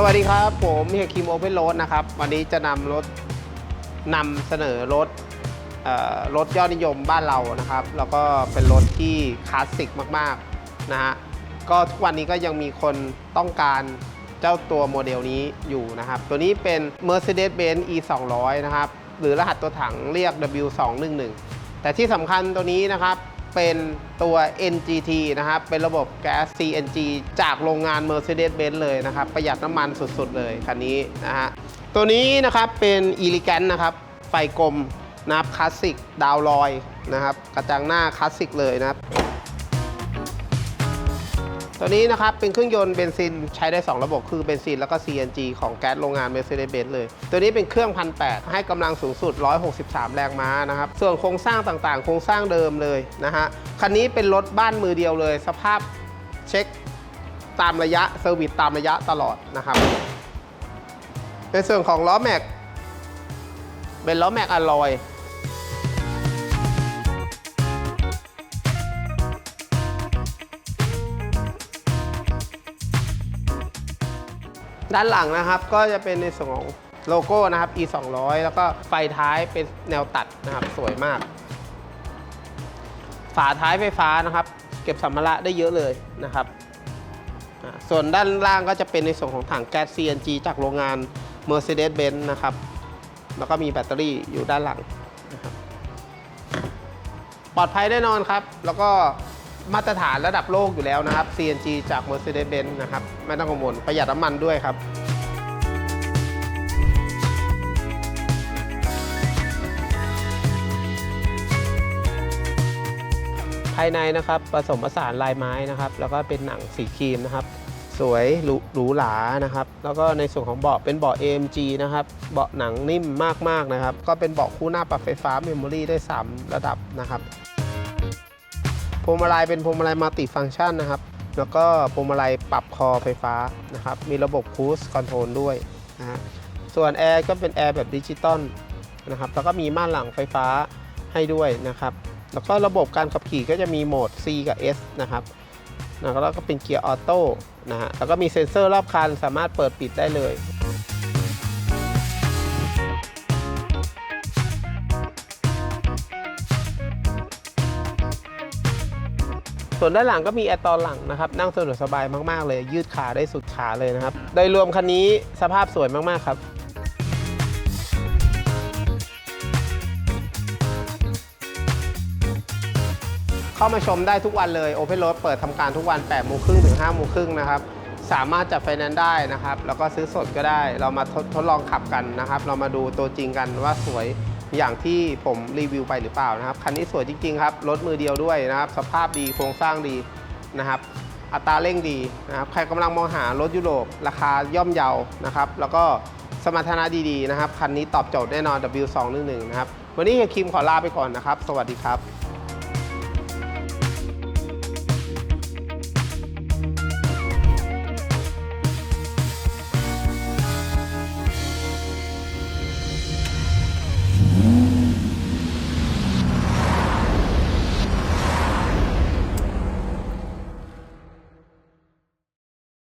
สวัสดีครับ ผมเฮียคิมโอเ n นโรดนะครับ วันนี้จะนำรถนำเสนอรถรถยอดนิยมบ้านเรานะครับ แล้วก็เป็นรถที่คลาสสิกมากๆนะฮะก็ทุกวันนี้ก็ยังมีคนต้องการเจ้าตัวโมเดลนี้อยู่นะครับ ตัวนี้เป็น Mercedes-Benz E 2 0 0นะครับ หรือรหัสตัวถังเรียก W 2 1 1แต่ที่สำคัญตัวนี้นะครับ เป็นตัว NGT นะครับ เป็นระบบแก๊ส CNG จากโรงงาน Mercedes-Benz เลยนะครับ ประหยัดน้ำมันสุดๆเลยคันนี้นะฮะ ตัวนี้นะครับเป็น e l e g a n t นะครับ ไฟกลมนะครับคลาสสิกดาวลอยนะครับ กระจังหน้าคลาสสิกเลยนะครับ ตัวนี้นะครับเป็นเครื่องยนต์เบนซินใช้ได้ 2 ระบบคือเบนซินแล้วก็ CNG ของแก๊สโรงงาน Mercedes-Benz เลย ตัวนี้เป็นเครื่อง1,800ให้กำลังสูงสุด 163 แรงม้านะครับ ส่วนโครงสร้างต่างๆ โครงสร้างเดิมเลยนะฮะ คันนี้เป็นรถบ้านมือเดียวเลย สภาพเช็คตามระยะเซอร์วิสตามระยะตลอดนะครับ ในส่วนของล้อแม็กเป็นล้อแม็กอะลอย ด้านหลังนะครับก็จะเป็นในส่วนของโลโก้นะครับ e 2 0 0แล้วก็ไฟท้ายเป็นแนวตัดนะครับสวยมาก ฝาท้ายไฟฟ้านะครับ เก็บสัมภาระได้เยอะเลยนะครับ ส่วนด้านล่างก็จะเป็นในส่วนของถังแก๊ส CNG จากโรงงาน Mercedes-Benz นะครับ แล้วก็มีแบตเตอรี่อยู่ด้านหลังนะครับปลอดภัยแน่นอนครับ แล้วก็ มาตรฐานระดับโลกอยู่แล้วนะครับ CNG จาก Mercedes-Benz นะครับ ไม่ต้องกังวลประหยัดน้ำมันด้วยครับ ภายในนะครับผสมผสานลายไม้นะครับ แล้วก็เป็นหนังสีครีมนะครับ สวยหรูหรูหรานะครับ แล้วก็ในส่วนของเบาะเป็นเบาะ AMG นะครับ เบาะหนังนิ่มมากๆนะครับ ก็เป็นเบาะคู่หน้าปรับไฟฟ้าเมมโมรี่ได้ 3 ระดับนะครับ พวงมาลัยเป็นพวงมาลัยมัลติฟังก์ชันนะครับ แล้วก็พวงมาลัยปรับคอไฟฟ้านะครับ มีระบบคูสคอนโทรลด้วยนะฮะส่วนแอร์ก็เป็นแอร์แบบดิจิตอลนะครับแล้วก็มีม่านหลังไฟฟ้าให้ด้วยนะครับ แล้วก็ระบบการขับขี่ก็จะมีโหมด C กับ S นะครับแล้วก็เป็นเกียร์ออโต้นะฮะแล้วก็มีเซ็นเซอร์รอบคันสามารถเปิดปิดได้เลย ส่วนด้านหลังก็มีแอร์ตอนหลังนะครับนั่งสะดวกสบายมากๆเลย ยืดขาได้สุดขาเลยนะครับ โดยรวมคันนี้สภาพสวยมากๆครับเข้ามาชมได้ทุกวันเลย Open Road เปิดทำการทุกวัน8โมงครึ่งถึง5โมงครึ่งนะครับ สามารถจัดไฟแนนซ์ได้นะครับ แล้วก็ซื้อสดก็ได้ เรามาทดทดลองขับกันนะครับ เรามาดูตัวจริงกันว่าสวย อย่างที่ผมรีวิวไปหรือเปล่านะครับ คันนี้สวยจริง ๆ ครับ รถมือเดียวด้วยนะครับ สภาพดีโครงสร้างดีนะครับ อัตราเร่งดีนะครับ ใครกำลังมองหารถยุโรป ราคาย่อมเยานะครับ แล้วก็สมรรถนะดีๆนะครับ คันนี้ตอบโจทย์แน่นอน W211 นะครับ วันนี้เฮียคิมขอลาไปก่อนนะครับ สวัสดีครับ